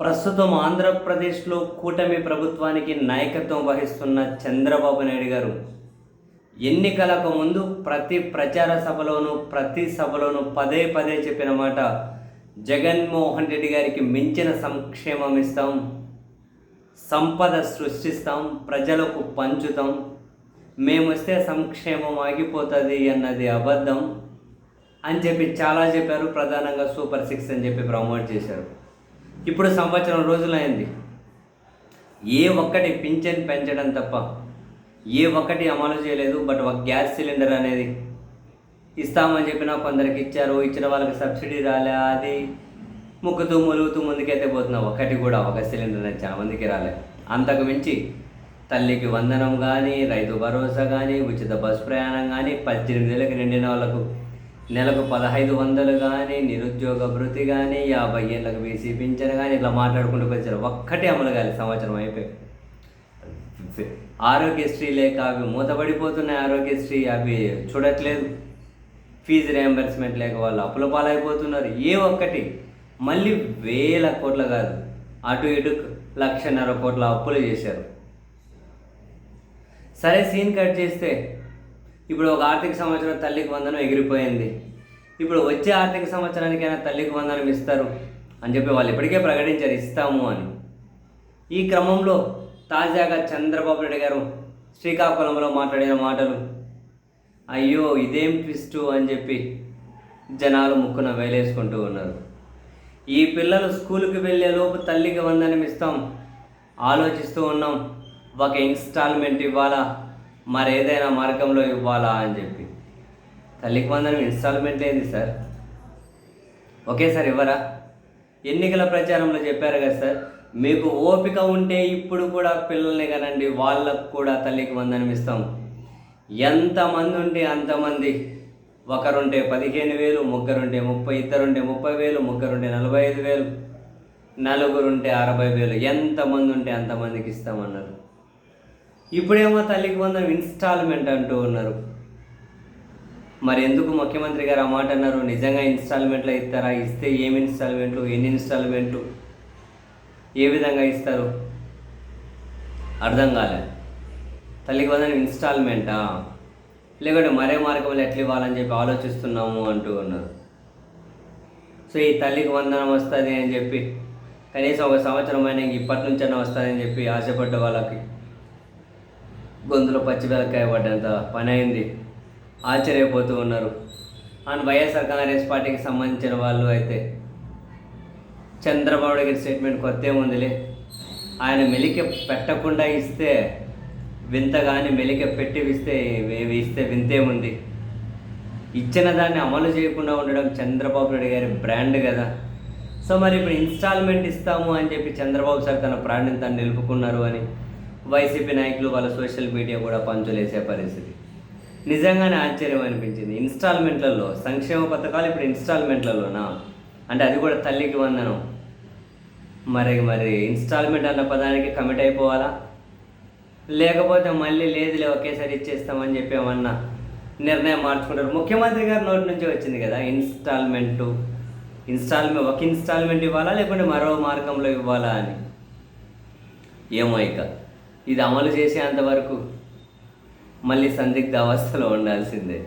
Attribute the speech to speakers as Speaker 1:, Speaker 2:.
Speaker 1: ప్రస్తుతం ఆంధ్రప్రదేశ్లో కూటమి ప్రభుత్వానికి నాయకత్వం వహిస్తున్న చంద్రబాబు నాయుడు గారు ఎన్నికలకు ముందు ప్రతి ప్రచార సభలోనూ ప్రతి సభలోనూ పదే పదే చెప్పిన మాట జగన్మోహన్ రెడ్డి గారికి మించిన సంక్షేమం ఇస్తాం సంపద సృష్టిస్తాం ప్రజలకు పంచుతాం మేమొస్తే సంక్షేమం ఆగిపోతుంది అన్నది అబద్ధం అని చెప్పి చాలా చెప్పారు. ప్రధానంగా సూపర్ సిక్స్ అని చెప్పి ప్రమోట్ చేశారు. ఇప్పుడు సంవత్సరం రోజులైంది. ఏ ఒక్కటి పింఛన్ పెంచడం తప్ప ఏ ఒక్కటి అమలు చేయలేదు బట్ ఒక గ్యాస్ సిలిండర్ అనేది ఇస్తామని చెప్పినా కొందరికి ఇచ్చారు ఇచ్చిన వాళ్ళకి సబ్సిడీ రాలే అది ముక్కుతూ ములుగుతూ ముందుకైతే పోతున్నా. ఒకటి కూడా ఒక సిలిండర్ అనేది చాలా మందికి రాలే. అంతకు మించి తల్లికి వందనం కానీ రైతు భరోసా కానీ ఉచిత బస్ ప్రయాణం కానీ పద్దెనిమిది ఏళ్ళకి నిండిన వాళ్ళకు నెలకు పదహైదు వందలు కానీ నిరుద్యోగ భృతి కానీ యాభై ఏళ్ళకు బీసీ పింఛన్ కానీ ఇట్లా మాట్లాడుకుంటూ వచ్చారు ఒక్కటే అమలు కాలి సంవత్సరం అయిపోయి ఆరోగ్యశ్రీ లేక అవి మూతపడిపోతున్నాయి ఆరోగ్యశ్రీ అవి చూడట్లేదు. ఫీజు రియంబర్స్మెంట్ లేక వాళ్ళు అప్పుల పాలైపోతున్నారు. ఏ ఒక్కటి మళ్ళీ వేల కోట్ల కాదు అటు ఇటు లక్షన్నర కోట్ల అప్పులు చేశారు. సరే సీన్ కట్ చేస్తే ఇప్పుడు ఒక ఆర్థిక సంవత్సరం తల్లికి వందనం ఎగిరిపోయింది. ఇప్పుడు వచ్చే ఆర్థిక సంవత్సరానికైనా తల్లికి వందనం ఇస్తారు అని చెప్పి వాళ్ళు ఇప్పటికే ప్రకటించారు ఇస్తాము అని. ఈ క్రమంలో తాజాగా చంద్రబాబు నాయుడు గారు శ్రీకాకుళంలో మాట్లాడిన మాటలు అయ్యో ఇదేం ట్విస్టు అని చెప్పి జనాలు ముక్కున వేలేసుకుంటూ ఉన్నారు. ఈ పిల్లలు స్కూల్కి వెళ్ళేలోపు తల్లికి వందనం ఇస్తాం ఆలోచిస్తూ ఉన్నాం ఒక ఇన్స్టాల్మెంట్ ఇవ్వాలా మరి ఏదైనా మార్గంలో ఇవ్వాలా అని చెప్పి తల్లికి వందనం ఇన్స్టాల్మెంట్ ఏంది సార్. ఒకేసారి ఇవ్వరా? ఎన్నికల ప్రచారంలో చెప్పారు కదా సార్ మీకు ఓపిక ఉంటే ఇప్పుడు కూడా పిల్లల్ని కనండి వాళ్ళకు కూడా తల్లికి వందనం ఇస్తాం. ఎంతమంది ఉంటే అంతమంది. ఒకరుంటే పదిహేను వేలు ముగ్గురుంటే ముప్పై ఇద్దరుంటే ముప్పై వేలు ముగ్గురుంటే నలభై ఐదు వేలు నలుగురుంటే అరవై వేలు. ఎంతమంది ఉంటే అంతమందికి ఇస్తామన్నారు. ఇప్పుడేమో తల్లికి వందనం ఇన్స్టాల్మెంట్ అంటూ ఉన్నారు. మరి ఎందుకు ముఖ్యమంత్రి గారు ఆ మాట అన్నారు? నిజంగా ఇన్స్టాల్మెంట్లో ఇస్తారా? ఇస్తే ఏమి ఇన్స్టాల్మెంట్లు? ఎన్ని ఇన్స్టాల్మెంట్లు? ఏ విధంగా ఇస్తారు? అర్థం కాలే. తల్లికి వందనం ఇన్స్టాల్మెంటా? లేకుంటే మరే మార్గంలో ఎట్లా ఇవ్వాలని చెప్పి ఆలోచిస్తున్నాము అంటూ ఉన్నారు. సో ఈ తల్లికి వందనం వస్తుంది అని చెప్పి కనీసం ఒక సంవత్సరం అయినా ఇప్పటి నుంచైనా వస్తుందని చెప్పి ఆశపడ్డ వాళ్ళకి గొంతులో పచ్చి వెలకాయ పడ్డంత పని అయింది ఆశ్చర్యపోతూ ఉన్నారు. అండ్ వైఎస్ఆర్ కాంగ్రెస్ పార్టీకి సంబంధించిన వాళ్ళు అయితే చంద్రబాబు గారి స్టేట్మెంట్ కొత్త ఏముందిలే ఆయన మెలిక పెట్టకుండా ఇస్తే వింత కానీ మెలిక పెట్టి ఇస్తే ఇవి ఇస్తే వింతేముంది ఇచ్చిన దాన్ని అమలు చేయకుండా ఉండడం చంద్రబాబు నాయుడు గారి బ్రాండ్ కదా. సో మరి ఇప్పుడు ఇన్స్టాల్మెంట్ ఇస్తాము అని చెప్పి చంద్రబాబు సార్ తన బ్రాండ్ని తను నిలుపుకున్నారు అని వైసీపీ నాయకులు వాళ్ళ సోషల్ మీడియా కూడా పంచులేసే పరిస్థితి. నిజంగానే ఆశ్చర్యం అనిపించింది. ఇన్స్టాల్మెంట్లలో సంక్షేమ పథకాలు ఇప్పుడు ఇన్స్టాల్మెంట్లలోనా? అంటే అది కూడా తల్లికి వందనం. మరి మరి ఇన్స్టాల్మెంట్ అన్న పదానికి కమిట్ అయిపోవాలా? లేకపోతే మళ్ళీ లేదులే ఒకేసారి ఇచ్చేస్తామని చెప్పి ఏమన్నా నిర్ణయం మార్చుకుంటారు? ముఖ్యమంత్రి గారి నోటి నుంచి వచ్చింది కదా ఇన్స్టాల్మెంటు. ఇన్స్టాల్మెంట్ ఒక ఇన్స్టాల్మెంట్ ఇవ్వాలా లేకుంటే మరో మార్గంలో ఇవ్వాలా అని? ఏమో ఇక. ఇది అమలు చేసేంతవరకు మళ్ళీ సందిగ్ధ అవస్థలో ఉండాల్సిందే.